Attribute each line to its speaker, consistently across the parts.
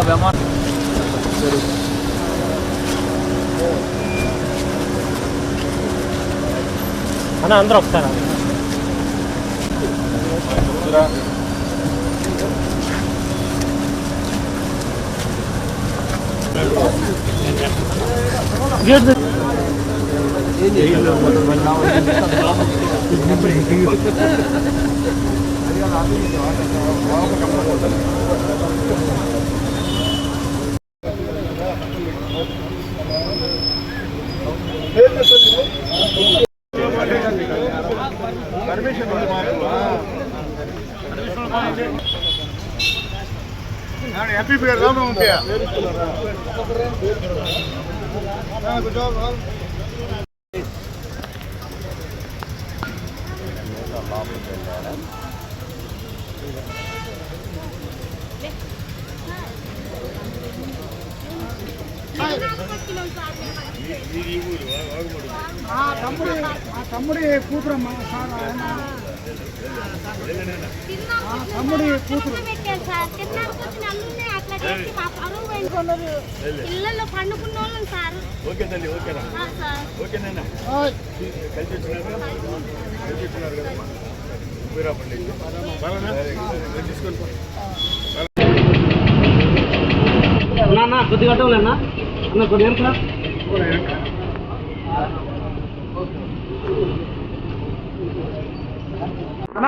Speaker 1: أنا
Speaker 2: يا أنا أضرب ترى.
Speaker 3: Permission happy పేరు రామ ఉంటాయా
Speaker 4: తమ్ముడి ఆ తమ్ముడి కూతురమ్మా సార్ ఆయన. తమ్ముడి కూతురు.
Speaker 5: పిల్లలు పండుకున్న వాళ్ళని సార్.
Speaker 3: ఓకే తల్లి ఓకేనా
Speaker 5: ఆ, సార్.
Speaker 3: ఓకేనా. కలిసి వచ్చినారు కలిసి వచ్చినారు కదా? తీసుకొని పో.
Speaker 2: అన్న కొద్దిగా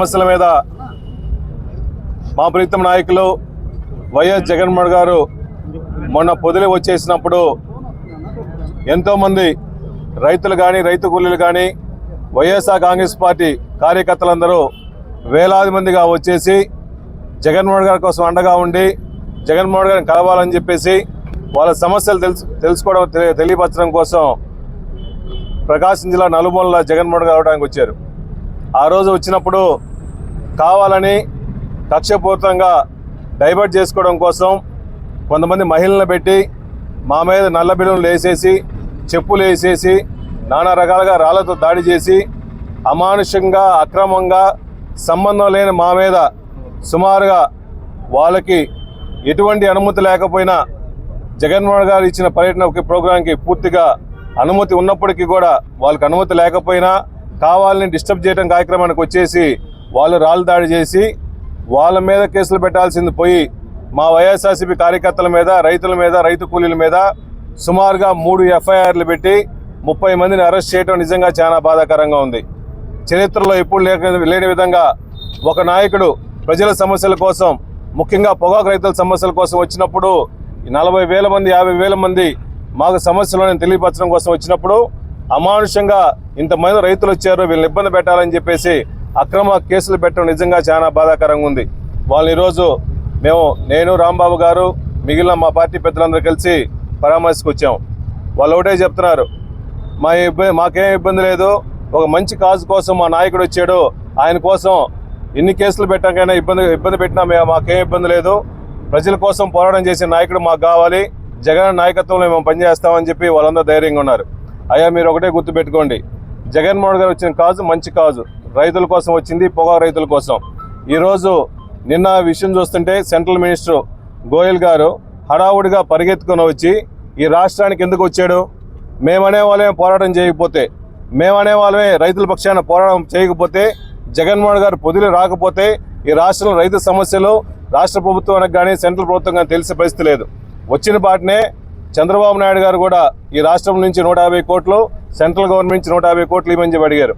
Speaker 6: సమస్యల మీద మా ప్రీతం నాయకులు వైఎస్ జగన్మోహన్ గారు మొన్న పొదిలి వచ్చేసినప్పుడు ఎంతోమంది రైతులు కానీ రైతు కూలీలు కానీ వైఎస్ఆర్ కాంగ్రెస్ పార్టీ కార్యకర్తలందరూ వేలాది మందిగా వచ్చేసి జగన్మోహన్ గారి కోసం అండగా ఉండి జగన్మోహన్ గారిని కలవాలని చెప్పేసి వాళ్ళ సమస్యలు తెలుసు తెలుసుకోవడం తెలియపరచడం కోసం ప్రకాశం జిల్లా నలుమూలల జగన్మోహన్ గారు అవడానికి వచ్చారు. ఆ రోజు వచ్చినప్పుడు కావాలని కక్షపూరితంగా డైవర్ట్ చేసుకోవడం కోసం కొంతమంది మహిళలను పెట్టి మా మీద నల్ల బిల్లులు వేసేసి చెప్పులు వేసేసి నానా రకాలుగా రాళ్ళతో దాడి చేసి అమానుషంగా అక్రమంగా సంబంధం లేని మా మీద సుమారుగా వాళ్ళకి ఎటువంటి అనుమతి లేకపోయినా జగన్మోహన్ గారు ఇచ్చిన పర్యటన ప్రోగ్రాంకి పూర్తిగా అనుమతి ఉన్నప్పటికీ కూడా వాళ్ళకి అనుమతి లేకపోయినా కావాలని డిస్టర్బ్ చేయడం కార్యక్రమానికి వచ్చేసి వాళ్ళు రాళ్ళు దాడి చేసి వాళ్ళ మీద కేసులు పెట్టాల్సింది పోయి మా వైఎస్ఆర్సీపీ కార్యకర్తల మీద రైతుల మీద రైతు కూలీల మీద సుమారుగా మూడు ఎఫ్ఐఆర్లు పెట్టి ముప్పై మందిని అరెస్ట్ చేయడం నిజంగా చాలా బాధాకరంగా ఉంది. చరిత్రలో ఎప్పుడు లేక లేని విధంగా ఒక నాయకుడు ప్రజల సమస్యల కోసం ముఖ్యంగా పొగాకు రైతుల సమస్యల కోసం వచ్చినప్పుడు నలభై వేల మంది యాభై వేల మంది మాకు సమస్యలను తెలియపరచడం కోసం వచ్చినప్పుడు అమానుషంగా ఇంతమంది రైతులు వచ్చారు వీళ్ళని ఇబ్బంది పెట్టాలని చెప్పేసి అక్రమ కేసులు పెట్టడం నిజంగా చాలా బాధాకరంగా ఉంది. వాళ్ళు ఈరోజు మేము నేను రాంబాబు గారు మిగిలిన మా పార్టీ పెద్దలందరూ కలిసి పరామర్శకు వచ్చాం. వాళ్ళు ఒకటే చెప్తున్నారు మా ఇబ్బంది మాకేం ఇబ్బంది లేదు ఒక మంచి కాజు కోసం మా నాయకుడు వచ్చాడు ఆయన కోసం ఎన్ని కేసులు పెట్టాకైనా ఇబ్బంది ఇబ్బంది పెట్టినా మేము మాకేం ఇబ్బంది లేదు ప్రజల కోసం పోరాటం చేసే నాయకుడు మాకు కావాలి జగన్ నాయకత్వంలో మేము పనిచేస్తామని చెప్పి వాళ్ళందరూ ధైర్యంగా ఉన్నారు. అయ్యా మీరు ఒకటే గుర్తుపెట్టుకోండి జగన్మోహన్ గారు వచ్చిన కాజు మంచి కాజు. రైతుల కోసం వచ్చింది పొగాకు రైతుల కోసం. ఈరోజు నిన్న విషయం చూస్తుంటే సెంట్రల్ మినిస్టర్ గోయల్ గారు హడావుడిగా పరిగెత్తుకొని వచ్చి ఈ రాష్ట్రానికి ఎందుకు వచ్చాడు? మేమనే వాళ్ళమే పోరాటం చేయకపోతే మేమనే వాళ్ళమే రైతుల పక్షాన పోరాటం చేయకపోతే జగన్మోహన్ గారు పొదిలి రాకపోతే ఈ రాష్ట్రంలో రైతు సమస్యలు రాష్ట్ర ప్రభుత్వానికి కానీ సెంట్రల్ ప్రభుత్వం కానీ తెలిసే పరిస్థితి లేదు. వచ్చిన పాటనే చంద్రబాబు నాయుడు గారు కూడా ఈ రాష్ట్రం నుంచి నూట యాభై కోట్లు సెంట్రల్ గవర్నమెంట్ నుంచి నూట యాభై కోట్లు ఇవ్వని చెప్పి అడిగారు.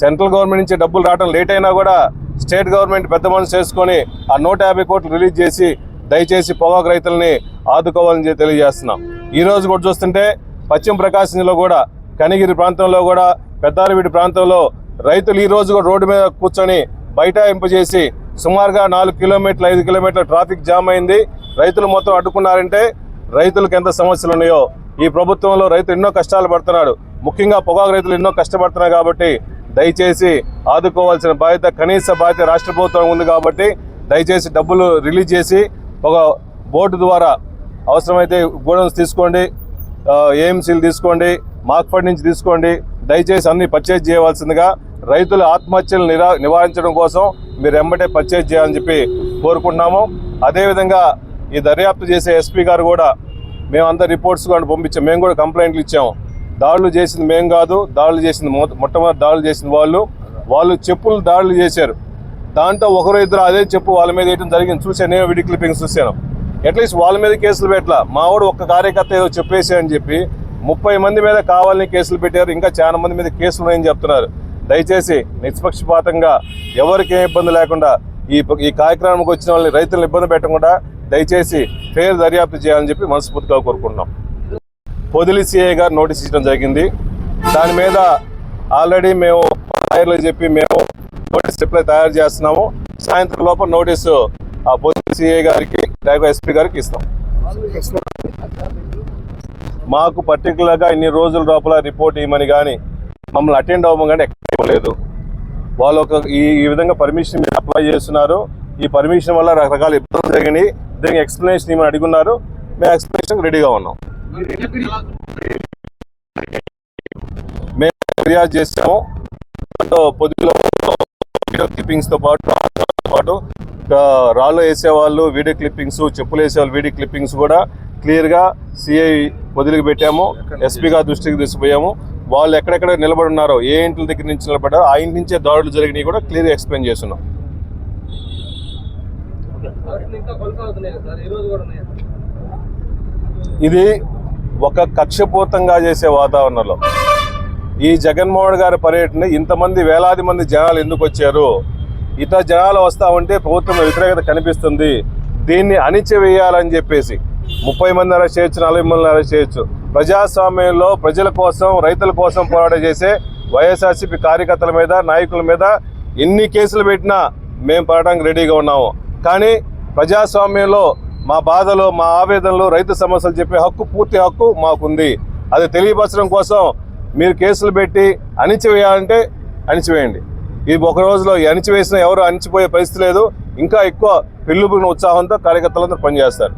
Speaker 6: సెంట్రల్ గవర్నమెంట్ నుంచి డబ్బులు రావడం లేట్ అయినా కూడా స్టేట్ గవర్నమెంట్ పెద్ద మనసు చేసుకొని ఆ నూట యాభై కోట్లు రిలీజ్ చేసి దయచేసి పొగాకు రైతులని ఆదుకోవాలని తెలియజేస్తున్నాం. ఈరోజు కూడా చూస్తుంటే పశ్చిమ ప్రకాశం కూడా కనిగిరి ప్రాంతంలో కూడా పెద్దారవీడి ప్రాంతంలో రైతులు ఈ రోజు కూడా రోడ్డు మీద కూర్చొని బైఠాయింపు చేసి సుమారుగా నాలుగు కిలోమీటర్లు ఐదు కిలోమీటర్ల ట్రాఫిక్ జామ్ అయింది. రైతులు మొత్తం అడ్డుకున్నారంటే రైతులకు ఎంత సమస్యలు ఉన్నాయో ఈ ప్రభుత్వంలో రైతులు ఎన్నో కష్టాలు పడుతున్నాడు. ముఖ్యంగా పొగాకు రైతులు ఎన్నో కష్టపడుతున్నారు కాబట్టి దయచేసి ఆదుకోవాల్సిన బాధ్యత కనీస బాధ్యత రాష్ట్ర ప్రభుత్వం ఉంది కాబట్టి దయచేసి డబ్బులు రిలీజ్ చేసి ఒక బోర్డు ద్వారా అవసరమైతే గోడౌన్స్ తీసుకోండి ఏఎంసీలు తీసుకోండి మాక్ఫడ్ నుంచి తీసుకోండి. దయచేసి అన్ని పర్చేజ్ చేయవలసిందిగా రైతుల ఆత్మహత్యలు నిరా నివారించడం కోసం మీరు ఎంబటే పర్చేజ్ చేయాలని చెప్పి కోరుకుంటున్నాము. అదేవిధంగా ఈ దర్యాప్తు చేసే ఎస్పీ గారు కూడా మేమంతా రిపోర్ట్స్ కూడా పంపించాం. మేము కూడా కంప్లైంట్లు ఇచ్చాము. దాడులు చేసింది మేం కాదు దాడులు చేసింది మొట్టమొదటి దాడులు చేసిన వాళ్ళు. వాళ్ళు చెప్పులు దాడులు చేశారు. దాంట్లో ఒకరు ఇద్దరు అదే చెప్పు వాళ్ళ మీద వేయడం జరిగింది. చూశాను నేను వీడియో క్లిప్పింగ్స్ చూశాను. అట్లీస్ట్ వాళ్ళ మీద కేసులు పెట్టలా. మావాడు ఒక్క కార్యకర్త ఏదో చెప్పేసి అని చెప్పి ముప్పై మంది మీద కావాలని కేసులు పెట్టారు. ఇంకా చాలా మంది మీద కేసులు ఉన్నాయని చెప్తున్నారు. దయచేసి నిష్పక్షపాతంగా ఎవరికి ఏ ఇబ్బంది లేకుండా ఈ ఈ కార్యక్రమానికి వచ్చిన వాళ్ళని రైతులను ఇబ్బంది పెట్టకుండా దయచేసి ఫేర్ దర్యాప్తు చేయాలని చెప్పి మనస్ఫూర్తిగా కోరుకుంటున్నాం. పొదిలి సిఐ గారు నోటీస్ ఇచ్చడం జరిగింది. దాని మీద ఆల్రెడీ మేము లాయర్లకు చెప్పి మేము నోటీస్ రిప్లై తయారు చేస్తున్నాము. సాయంత్రం లోపల నోటీసు ఆ పొదిలి సిఐ గారికి లేకపోతే ఎస్పీ గారికి ఇస్తాం. మాకు పర్టికులర్గా ఇన్ని రోజుల లోపల రిపోర్ట్ ఇవ్వమని కానీ మమ్మల్ని అటెండ్ అవ్వమని కానీ ఎక్కడ ఇవ్వలేదు. వాళ్ళు ఒక ఈ ఈ విధంగా పర్మిషన్ మీరు అప్లై చేస్తున్నారు. ఈ పర్మిషన్ వల్ల రకరకాల ఇబ్బందులు జరిగినాయి. దీనికి ఎక్స్ప్లెనేషన్ ఏమని అడుగున్నారు మేము ఎక్స్ప్లెనేషన్ రెడీగా ఉన్నాం. మేము ఫిర్యాదు చేసాము పొద్దులో వీడియో క్లిప్పింగ్స్తో పాటు పాటు రాళ్ళు వేసేవాళ్ళు వీడియో క్లిప్పింగ్స్ చెప్పులు వేసేవాళ్ళు వీడియో క్లిప్పింగ్స్ కూడా క్లియర్గా సిఐ వదిలికి పెట్టాము. ఎస్పీ గారి దృష్టికి తీసుకుపోయాము. వాళ్ళు ఎక్కడెక్కడ నిలబడి ఉన్నారో ఏ ఇంటి దగ్గర నుంచి నిలబడ్డారో ఆ ఇంటి నుంచే దాడులు జరిగినాయి కూడా క్లియర్గా ఎక్స్ప్లెయిన్ చేస్తున్నాం. ఇది ఒక కక్షపూర్తంగా చేసే వాతావరణంలో. ఈ జగన్మోహన్ గారి పర్యటన ఇంతమంది వేలాది మంది జనాలు ఎందుకు వచ్చారు? ఇతర జనాలు వస్తా ఉంటే ప్రభుత్వం వ్యతిరేకత కనిపిస్తుంది. దీన్ని అణిచివేయాలని చెప్పేసి ముప్పై మంది అరెస్ట్ చేయొచ్చు నలభై మంది అరెస్ట్ చేయొచ్చు. ప్రజాస్వామ్యంలో ప్రజల కోసం రైతుల కోసం పోరాటం చేసే వైఎస్ఆర్సీపీ కార్యకర్తల మీద నాయకుల మీద ఎన్ని కేసులు పెట్టినా మేము పోరాటానికి రెడీగా ఉన్నాము. కానీ ప్రజాస్వామ్యంలో మా బాధలు మా ఆవేదనలు రైతు సమస్యలు చెప్పే హక్కు పూర్తి హక్కు మాకుంది. అది తెలియపరచడం కోసం మీరు కేసులు పెట్టి అణిచివేయాలంటే అణిచివేయండి. ఈ ఒక రోజులో అణిచివేసిన ఎవరు అణిచిపోయే పరిస్థితి లేదు. ఇంకా ఎక్కువ పెళ్ళుబిగిన ఉత్సాహంతో కార్యకర్తలందరూ పనిచేస్తారు.